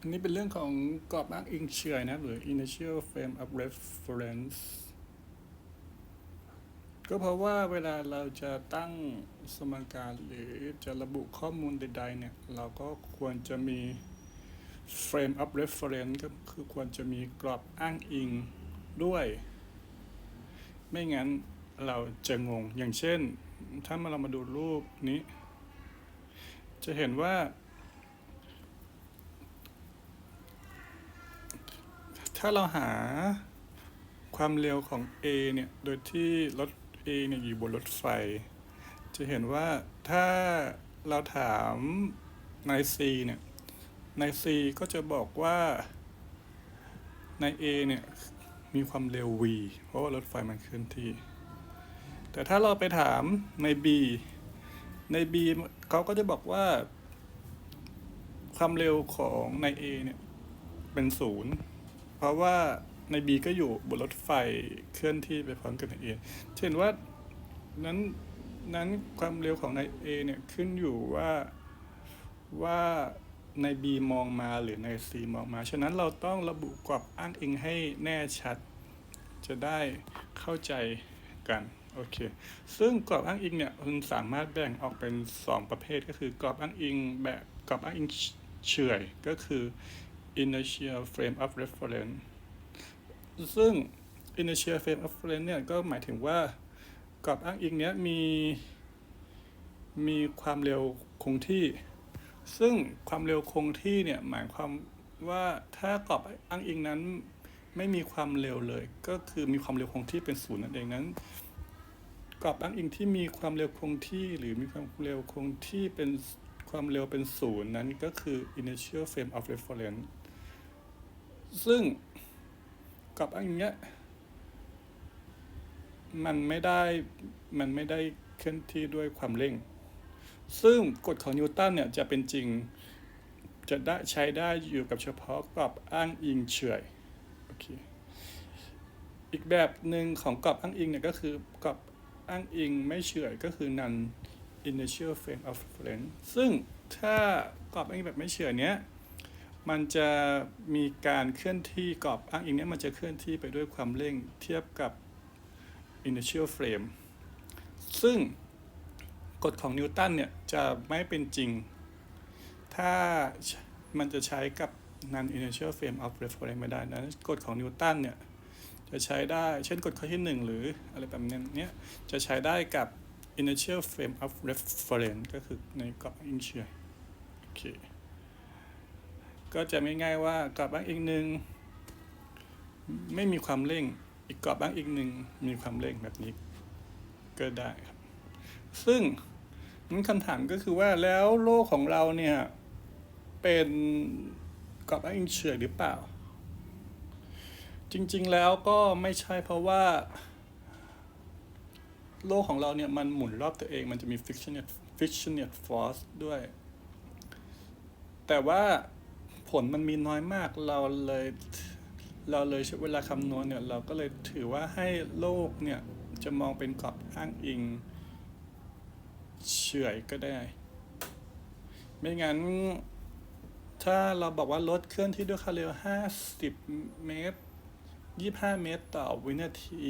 อันนี้เป็นเรื่องของกรอบอ้างอิงเฉยนะหรือ initial frame of reference ก็เพราะว่าเวลาเราจะตั้งสมการหรือจะระบุข้อมูลใดๆเนี่ย เราก็ควรจะมี frame of reference ก็คือควรจะมีกรอบอ้างอิงด้วย ไม่งั้นเราจะงง อย่างเช่น ถ้ามาเรามาดูรูปนี้ จะเห็นว่า ถ้าเราหาความเร็วของ A เนี่ย โดยที่รถ A เนี่ยอยู่บนรถไฟ จะเห็นว่าถ้าเราถามนาย C เนี่ยนาย C ก็จะบอกว่าใน A เนี่ย มีความเร็ว v เพราะว่ารถไฟมันเคลื่อนที่ แต่ถ้าเราไปถามใน B ใน B เขาก็จะบอกว่า ความเร็วของใน A เนี่ย เป็นศูนย์ เพราะว่าใน B ก็อยู่บนรถไฟเคลื่อนที่ไปพร้อมกับใน A เช่นว่านั้นนั้นความเร็วของใน A เนี่ยขึ้นอยู่ว่าว่าใน B มองมาหรือใน C มองมา ฉะนั้นเราต้องระบุกรอบอ้างอิงให้แน่ชัด จะได้เข้าใจกันโอเค ซึ่งกรอบอ้างอิงเนี่ยคุณสามารถแบ่งออกเป็น 2 ประเภทก็คือกรอบอ้างอิงแบบกรอบอ้างอิงเฉื่อยก็คือ inertial frame of reference ซึ่ง inertial frame of reference เนี่ยก็หมายถึงว่ากรอบอ้างอิงเนี้ยมี มีความเร็วคงที่ ซึ่งความเร็วคงที่เนี่ยหมายความว่าถ้ากรอบอ้างอิงนั้นไม่มีความเร็วเลย ก็คือมีความเร็วคงที่เป็นศูนย์นั่นเองนั้นกรอบอ้างอิงที่มีความเร็วคงที่หรือมีความเร็วคงที่เป็นความเร็วเป็นศูนย์นั้นก็คือ initial frame of reference ซึ่งกรอบอ้างอิงเนี้ยมันไม่ได้มันไม่ได้เคลื่อนที่ด้วยความเร่ง ซึ่งกฎของนิวตันเนี่ยจะเป็นจริงจะได้ใช้ได้อยู่กับเฉพาะกรอบอ้างอิงเฉยโอเคอีกแบบหนึ่งของกรอบอ้างอิงเนี่ยก็คือกรอบอ้างอิงไม่เฉยก็คือ non initial frame of reference ซึ่งถ้ากรอบอ้างอิงแบบไม่เฉยเนี้ย มันจะมีการเคลื่อนที่กรอบอ้างอิงเนี้ยมันจะเคลื่อนที่ไปด้วยความเร่งเทียบกับ initial frame ซึ่งกฎของนิวตันเนี่ยจะไม่เป็นจริง ถ้ามันจะใช้กับ non inertial frame of reference ไม่ได้นะกฎของนิวตันเนี่ยจะใช้ได้เช่นกฎข้อที่ 1 หรืออะไรแบบนี้เนี้ยจะใช้ได้กับ inertial frame of reference ก็คือในกรอบอิงเชียโอเค ก็จะง่ายว่ากรอบอ้างอิงหนึ่งไม่มีความเร่ง อีกกรอบอ้างอิงหนึ่งมีความเร่งแบบนี้ก็ได้ครับ ซึ่งมันคำถามก็คือว่าแล้วโลกของเราเนี่ย เป็นกรอบอ้างอิงเฉื่อยหรือเปล่า จริงๆแล้วก็ไม่ใช่เพราะว่า โลกของเราเนี่ย มันหมุนรอบตัวเองมันจะมี frictionate frictionate force ด้วย แต่ว่า ผลมันมีน้อยมากเราเลยเราเลยเวลาคำนวณเนี่ยเราก็เลยถือว่าให้โลกเนี่ยจะมองเป็นกรอบอ้างอิงเฉยก็ได้ ไม่งั้น ถ้าเราบอกว่ารถเคลื่อนที่ด้วยความเร็ว 50 เมตร 25 เมตรต่อวินาที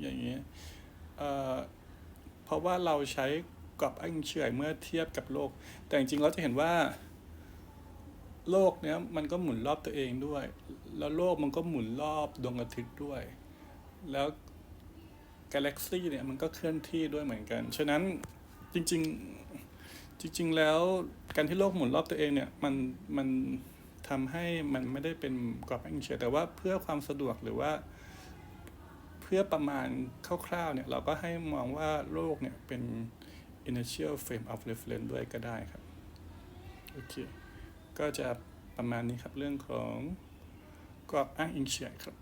อย่างเงี้ยเเพราะว่าเราใช้กรอบอ้างอิงเฉยเมื่อเทียบกับโลก แต่จริงๆเราจะเห็นว่า โลกเนี้ยมันก็หมุนรอบตัวเองด้วย แล้วโลกมันก็หมุนรอบดวงอาทิตย์ด้วย แล้วกาแล็กซี่เนี่ยมันก็เคลื่อนที่ด้วยเหมือนกัน ฉะนั้นจริงๆจริง ๆ แล้วการที่โลกหมุนรอบตัวเองเนี่ยมันมันทำให้มันไม่ได้เป็นกรอบอ้างอิงเฉยแต่ว่าเพื่อความสะดวกหรือว่า เพื่อประมาณคร่าวๆเนี่ยเราก็ให้มองว่าโลกเนี่ยเป็น inertial frame of reference ด้วยก็ได้ครับ โอเค ก็จะประมาณนี้ครับเรื่องของกรอบอ้างอิงเฉยครับ